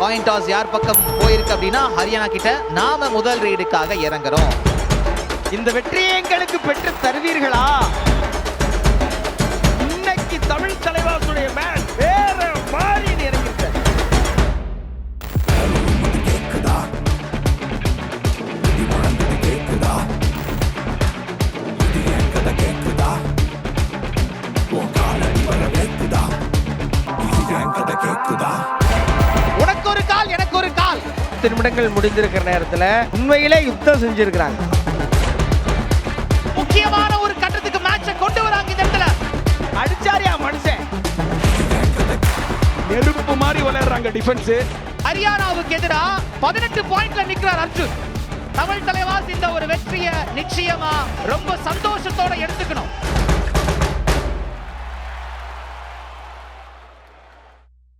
Point toss யார் பக்கம் போயிருக்கு அப்படின்னா ஹரியானா கிட்ட நாம முதல் ரீடுக்காக இறங்குறோம். இந்த வெற்றியை எங்களுக்கு பெற்று தருவீர்களா? இன்னைக்கு தமிழ் தலைவாசுடைய மேட்ச் வேற மாதிரி இறங்கிருக்க உனக்கு பத்து நிமிடங்கள் முடிந்திருக்கிற நேரத்துல உண்மையிலே யுத்தம் செஞ்சிருக்கிறாங்க. முக்கியமான ஒரு கட்டத்துக்கு மேட்சை கொண்டு வராங்க இந்த இடத்துல. அடிச்சாரியா மனுஷன்? நெருப்பு மாதிரி விளையாடுறாங்க டிஃபென்ஸ் ஹரியானாவுக்கு எதிரா பதினெட்டு பாயிண்ட்ல நிக்கிறார் அர்ஜுன். தமிழ் தலைவாஸ் இந்த ஒரு வெற்றியை நிச்சயமா ரொம்ப சந்தோஷத்தோட எடுத்துக்கணும்.